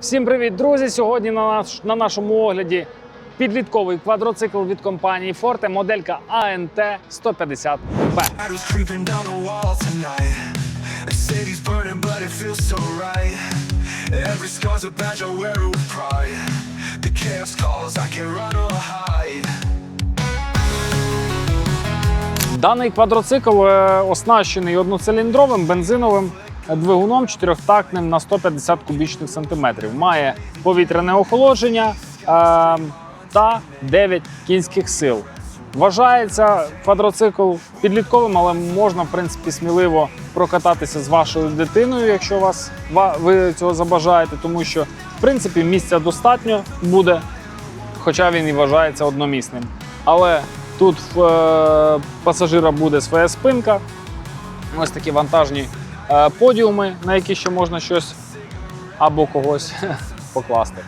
Всім привіт, друзі! Sьогодні на, наш, на нашому огляді підлітковий квадроцикл від компанії Forte, моделька ANT 150 b. Даний квадроцикл е, оснащений одноциліндровим бензиновим двигуном чотирьохтактним на 150 кубічних сантиметрів. Має повітряне охолодження е, та 9 кінських сил. Вважається квадроцикл підлітковим, але можна в принципі сміливо прокататися з вашою дитиною, якщо вас ви цього забажаєте, тому що в принципі місця достатньо буде хоча він і вважається одномісним. Але тут в е, пасажира буде своя спинка, ось такі вантажні подіуми, на які ще можна щось або когось покласти.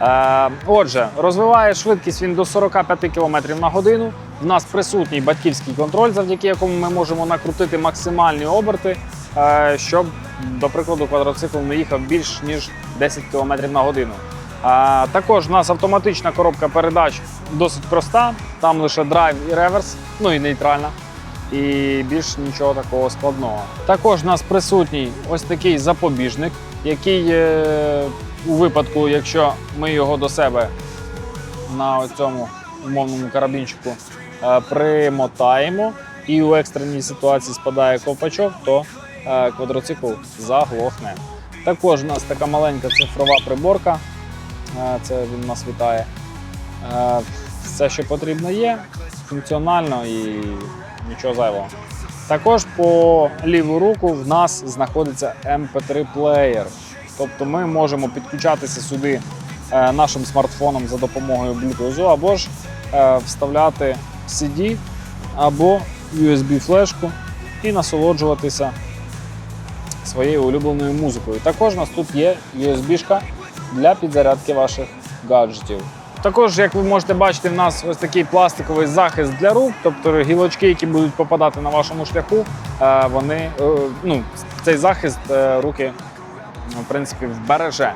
Е, отже, розвиває швидкість він до 45 км на годину. В нас присутній батьківський контроль, завдяки якому ми можемо накрутити максимальні оберти, е, щоб, до прикладу, квадроцикл не їхав більш ніж 10 км на годину. Також у нас автоматична коробка передач досить проста. Там лише драйв і реверс, ну і нейтральна. І більш нічого такого складного. Також у нас присутній ось такий запобіжник, який е, у випадку, якщо ми його до себе на цьому умовному карабінчику е, примотаємо і у екстреній ситуації спадає ковпачок, то е, квадроцикл заглохне. Також у нас така маленька цифрова приборка. Це він нас вітає. Все, що потрібно, є, функціонально і нічого зайвого. Також по ліву руку в нас знаходиться MP3 плеєр. Тобто ми можемо підключатися сюди е, нашим смартфоном за допомогою Bluetooth, або ж е, вставляти CD або USB-флешку і насолоджуватися своєю улюбленою музикою. Також у нас тут є USB-шка для підзарядки ваших гаджетів. Також, як ви можете бачити, в нас ось такий пластиковий захист для рук, тобто гілочки, які будуть попадати на вашому шляху, е, вони е, ну, цей захист е, руки в принципі вбереже.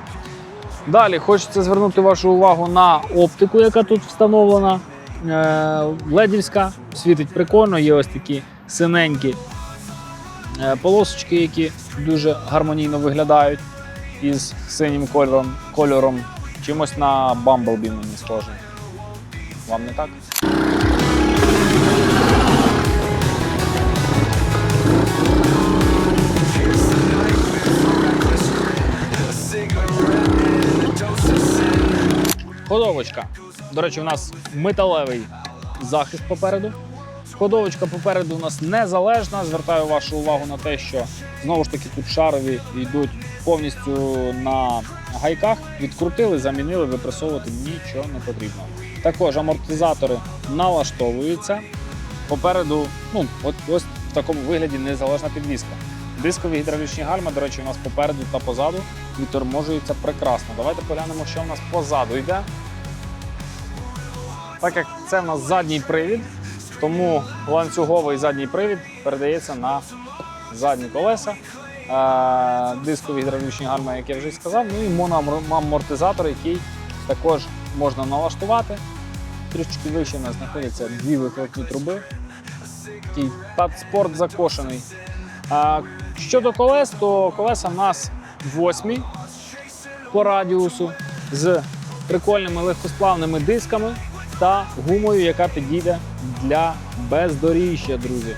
Далі хочеться звернути вашу увагу на оптику, яка тут встановлена. Ледівська, світить прикольно, є ось такі синенькі полосочки, які дуже гармонійно виглядають із синім кольором, кольором. Чимось на Bumblebee мені схоже. Вам не так? Ходовочка. До речі, у нас металевий захист попереду. Ходовочка попереду у нас незалежна. Звертаю вашу увагу на те, що знову ж таки тут шарові йдуть повністю на гайках. Відкрутили, замінили, випресовувати нічого не потрібно. Також амортизатори налаштовуються. Попереду, ну, от ось в такому вигляді незалежна підвіска. Дискові гідравлічні гальма, до речі, у нас попереду та позаду відторможуються прекрасно. Давайте поглянемо, що в нас позаду йде. Так як це в нас задній привід, тому ланцюговий задній привід передається на задні колеса. Е, Дискові гідравлічні гальма, як я вже сказав, ну і моноамортизатор, який також можна налаштувати. Трішечки вище у нас знаходяться дві вихлопні труби. Такий спорт закошений. Щодо колес, то колеса в нас восьмі по радіусу з прикольними легкосплавними дисками та гумою, яка підійде для бездоріжжя, друзі.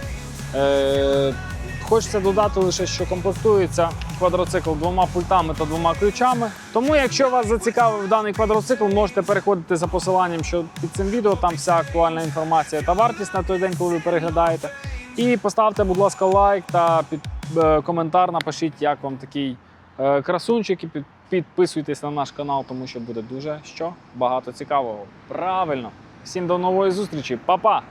Е, хочеться додати лише, що комплектується квадроцикл двома пультами та двома ключами. Тому, якщо вас зацікавив даний квадроцикл, можете переходити за посиланням, що під цим відео. Там вся актуальна інформація та вартість на той день, коли ви переглядаєте. І поставте, будь ласка, лайк та під е, коментар. Напишіть, як вам такий е, красунчик, підписуйтесь на наш канал, тому що буде дуже що багато цікавого. Правильно! Всім до нової зустрічі, Па-па!